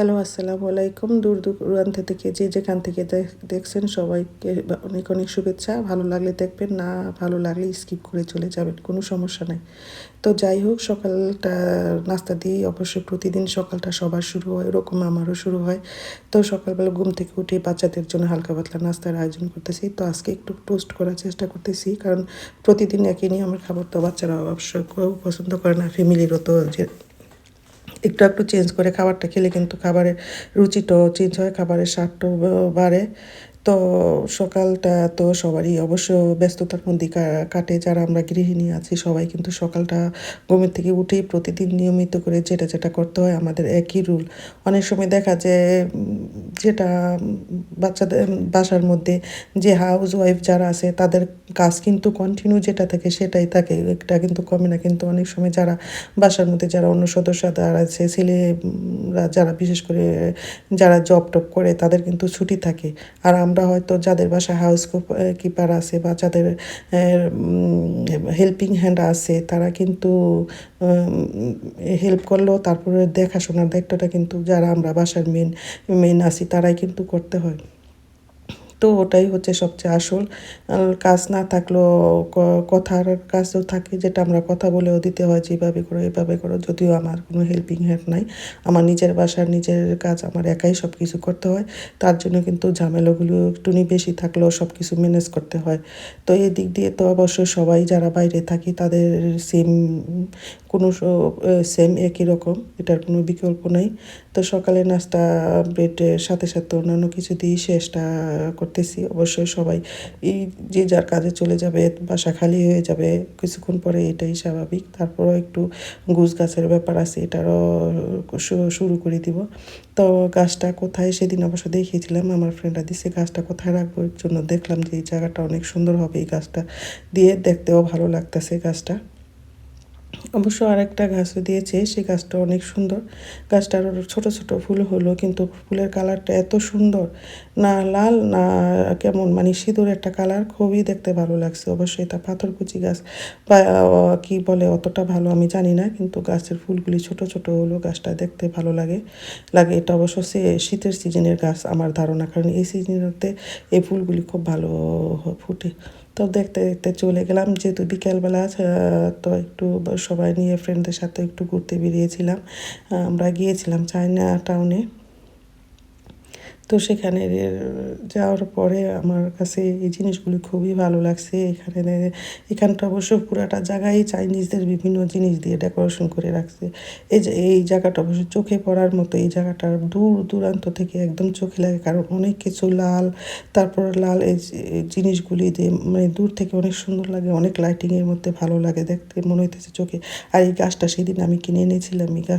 Hello, আসসালামু আলাইকুম। দূর দূরান্ত থেকে যে যেখান থেকে দেখছেন সবাইকে অনেক অনেক শুভেচ্ছা। ভালো লাগলে দেখবেন, না ভালো লাগলে স্কিপ করে চলে যাবেন, কোনো সমস্যা নাই। তো যাই হোক, সকালটা নাস্তা দিয়ে অবশ্যই প্রতিদিন সকালটা সবার শুরু হয় ওরকম আমারও শুরু হয়। তো সকালবেলা ঘুম থেকে উঠে বাচ্চাদের জন্য হালকা পাতলা নাস্তার আয়োজন করতেছি। তো আজকে একটু টোস্ট করার চেষ্টা করতেছি, কারণ প্রতিদিন একই নিয়ে আমার খাবার তো বাচ্চারা অবশ্যই পছন্দ করে না ফ্যামিলিরও তো যে একটু একটু চেঞ্জ করে খাবারটা খেলে কিন্তু খাবারের রুচিটাও চেঞ্জ হয় খাবারের স্বাদটাও বাড়ে। তো সকালটা তো সবারই অবশ্য ব্যস্ততার মধ্যে কাটে। যারা আমরা গৃহিণী আছি, সবাই কিন্তু সকালটা ঘুমের থেকে উঠেই প্রতিদিন নিয়মিত করে যেটা যেটা করতে হয় আমাদের একই রুল। অনেক সময় দেখা যায়, যেটা বাচ্চাদের, বাসার মধ্যে যে হাউস ওয়াইফ যারা আছে, তাদের কাজ কিন্তু কন্টিনিউ যেটা থাকে সেটাই থাকে। এটা কিন্তু কমে না। কিন্তু অনেক সময় যারা বাসার মধ্যে যারা অন্য সদস্য আছে, ছেলেরা যারা বিশেষ করে যারা জব টব করে, তাদের কিন্তু ছুটি থাকে। আর আমরা হয়তো যাদের বাসায় হাউস কিপার আছে বা যাদের হেল্পিং হ্যান্ড আছে, তারা কিন্তু হেল্প করলেও তারপরে দেখাশোনার দায়িত্বটা কিন্তু যারা আমরা বাসার মেন মেন আছি, তারাই কিন্তু করতে হয়। তো ওটাই হচ্ছে সবচেয়ে আসল। কাজ না থাকলেও কথার কাজও থাকে, যেটা আমরা কথা বলেও দিতে হয় যে এভাবে করো এভাবে করো, যদিও আমার কোনো হেল্পিং হ্যান্ড নাই। আমার নিজের বাসার নিজের কাজ, আমার একাই সব কিছু করতে হয়। তার জন্য কিন্তু ঝামেলাগুলো একটু বেশি থাকলেও সব কিছু ম্যানেজ করতে হয়। তো এই দিক দিয়ে তো অবশ্যই সবাই যারা বাইরে থাকি, তাদের সেম কোনো সেম একই রকম, এটার কোনো বিকল্প নেই। তো সকালে নাস্তা ব্রেডের সাথে সাথে অন্যান্য কিছু দিয়ে শেষটা করতেছি, অবশ্যই সবাই। এই যে যার কাজে চলে যাবে, বাসা খালি হয়ে যাবে, কিছুক্ষণ পরে এটাই স্বাভাবিক। তারপরও একটু গুছ গাছের ব্যাপার আছে, এটারও শুরু করে দিব। তো গাছটা কোথায়? সেদিন অবশ্য দেখিয়েছিলাম, আমার ফ্রেন্ডরা দিছে, গাছটা কোথায় রাখব? জন্য দেখলাম যে এই জায়গাটা অনেক সুন্দর হবে, এই গাছটা। দিয়ে দেখতেও ভালো লাগতেছে গাছটা। অবশ্য আরেকটা গাছও দিয়েছে, সেই গাছটা অনেক সুন্দর। গাছটার ছোট ছোট ফুল হলো, কিন্তু ফুলের কালারটা এত সুন্দর, না লাল, না কেমন মানে সিঁদুর একটা কালার, খুবই দেখতে ভালো লাগছে। অবশ্যই তা পাথরকুচি গাছ বা কি বলে, অতটা ভালো আমি জানি না, কিন্তু গাছের ফুলগুলি ছোট ছোট হলো, গাছটা দেখতে ভালো লাগে লাগে। এটা অবশ্য সে শীতের সিজনের গাছ, আমার ধারণা, কারণ এই সিজনেতে এই ফুলগুলি খুব ভালো ফুটে। তো দেখতে দেখতে চলে গেলাম। যেহেতু বিকেলবেলা তো একটু সবাই নিয়ে ফ্রেন্ডদের সাথে একটু ঘুরতে বেরিয়েছিলাম। আমরা গিয়েছিলাম চায়না টাউনে তো সেখানে যাওয়ার পরে আমার কাছে এই জিনিসগুলি খুবই ভালো লাগছে। এখানে এখানটা অবশ্য পুরাটা জায়গায় চাইনিজদের বিভিন্ন জিনিস দিয়ে ডেকোরেশন করে রাখছে। এই যে, এই জায়গাটা অবশ্য চোখে পড়ার মতো, এই জায়গাটার দূর দূরান্ত থেকে একদম চোখে লাগে, কারণ অনেক কিছু লাল, তারপর লাল এই জিনিসগুলি দিয়ে মানে দূর থেকে অনেক সুন্দর লাগে, অনেক লাইটিংয়ের মধ্যে ভালো লাগে দেখতে, মনে হইতেছে চোখে। আর এই গাছটা সেদিন আমি কিনে এনেছিলাম, এই গাছ